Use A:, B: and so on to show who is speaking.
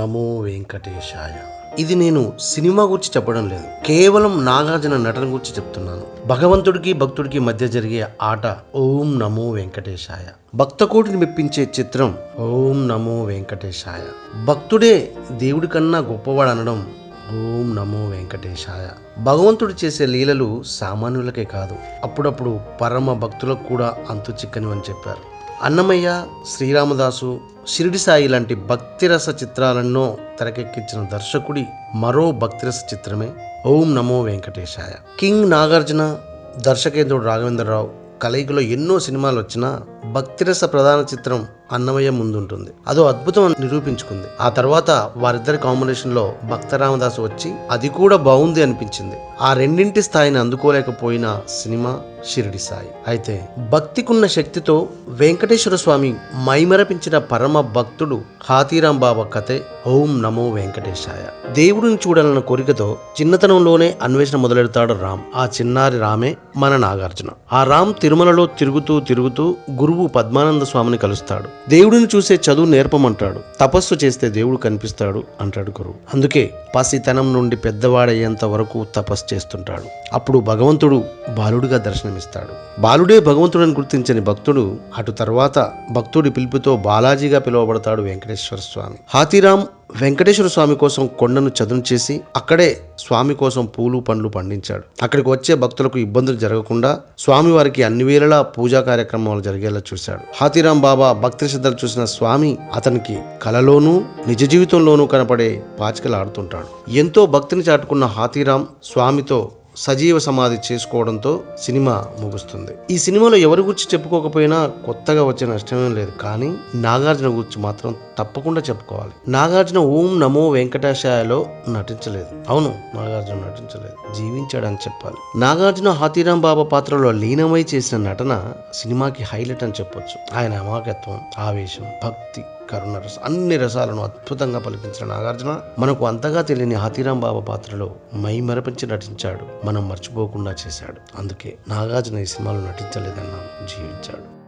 A: నమో వెంకటేశాయ. ఇది నేను సినిమా గురించి చెప్పడం లేదు. కేవలం నాగార్జున నటన గురించి చెప్తున్నాను. భగవంతుడికి భక్తుడికి మధ్య జరిగే ఆట ఓం నమో వెంకటేశాయ. భక్తకోటిని మెప్పించే చిత్రం ఓం నమో వెంకటేశాయ. భక్తుడే దేవుడి కన్నా గొప్పవాడు అనడం ఓం నమో వెంకటేశాయ. భగవంతుడు చేసే లీలలు సామాన్యులకే కాదు అప్పుడప్పుడు పరమ భక్తులకు కూడా అంతు చిక్కనివని చెప్పారు. అన్నమయ్య శ్రీరామదాసు షిరిడి సాయి లాంటి భక్తిరస చిత్రాలన్నో తెరకెక్కించిన దర్శకుడి మరో భక్తిరస చిత్రమే ఓం నమో వెంకటేశాయ. కింగ్ నాగార్జున దర్శకేంద్రుడు రాఘవేంద్రరావు కలయికలో ఎన్నో సినిమాలు వచ్చినా భక్తిరస ప్రధాన చిత్రం అన్నమయ్య ముందుంటుంది. అదో అద్భుతం అని నిరూపించుకుంది. ఆ తర్వాత వారిద్దరి కాంబినేషన్లో భక్త రామదాసు వచ్చి అది కూడా బాగుంది అనిపించింది. ఆ రెండింటి స్థాయిని అందుకోలేకపోయిన సినిమా షిరిడి సాయి అయితే భక్తికున్న శక్తితో వెంకటేశ్వర స్వామి మైమరపించిన పరమ భక్తుడు హాతీరాం బాబా కథే ఓం నమో వెంకటేశాయ. దేవుడిని చూడాలన్న కోరికతో చిన్నతనంలోనే అన్వేషణ మొదలెడతాడు రామ్. ఆ చిన్నారి రామే మన నాగార్జున. ఆ రామ్ తిరుమలలో తిరుగుతూ తిరుగుతూ గురువు పద్మానంద స్వామిని కలుస్తాడు. దేవుడిని చూసే చదువు నేర్పమంటాడు. తపస్సు చేస్తే దేవుడు కనిపిస్తాడు అంటాడు గురువు. అందుకే పసితనం నుండి పెద్దవాడయ్యేంత వరకు తపస్సు చేస్తుంటాడు. అప్పుడు భగవంతుడు బాలుడిగా దర్శనమిస్తాడు బాలుడే భగవంతుడని గుర్తించని భక్తుడు అటు తర్వాత భక్తుడి పిలుపుతో బాలాజీగా పిలువబడతాడు వెంకటేశ్వర స్వామి. హాతీరాం వెంకటేశ్వర స్వామి కోసం కొండను చదును చేసి అక్కడే స్వామి కోసం పూలు పండ్లు పండించాడు. అక్కడికి వచ్చే భక్తులకు ఇబ్బందులు జరగకుండా స్వామి వారికి అన్ని వేళలా పూజా కార్యక్రమాలు జరిగేలా చూశాడు. హాతీరాం బాబా భక్తి శ్రద్ధలు చూసిన స్వామి అతనికి కలలోనూ నిజ జీవితంలోనూ కనపడే పాచికలు ఆడుతుంటాడు. ఎంతో భక్తిని చాటుకున్న హాతీరాం స్వామితో సజీవ సమాధి చేసుకోవడంతో సినిమా ముగుస్తుంది. ఈ సినిమాలో ఎవరి గురించి చెప్పుకోకపోయినా కొత్తగా వచ్చే నష్టమేం లేదు. కానీ నాగార్జున గురించి మాత్రం తప్పకుండా చెప్పుకోవాలి. నాగార్జున ఓం నమో వెంకటేశాయలో నటించలేదు. అవును నాగార్జున నటించలేదు. జీవించాడని చెప్పాలి. నాగార్జున హాతీరాం బాబా పాత్రలో లీనమై చేసిన నటన సినిమాకి హైలైట్ అని చెప్పొచ్చు. ఆయన అమాయకత్వం ఆవేశం భక్తి కరుణ రస అన్ని రసాలను అద్భుతంగా పలికించిన నాగార్జున మనకు అంతగా తెలియని హతీరాం బాబా పాత్రలో మైమరపించి నటించాడు. మనం మర్చిపోకుండా చేశాడు. అందుకే నాగార్జున ఈ సినిమాలో నటించలేదన్నా జీవించాడు.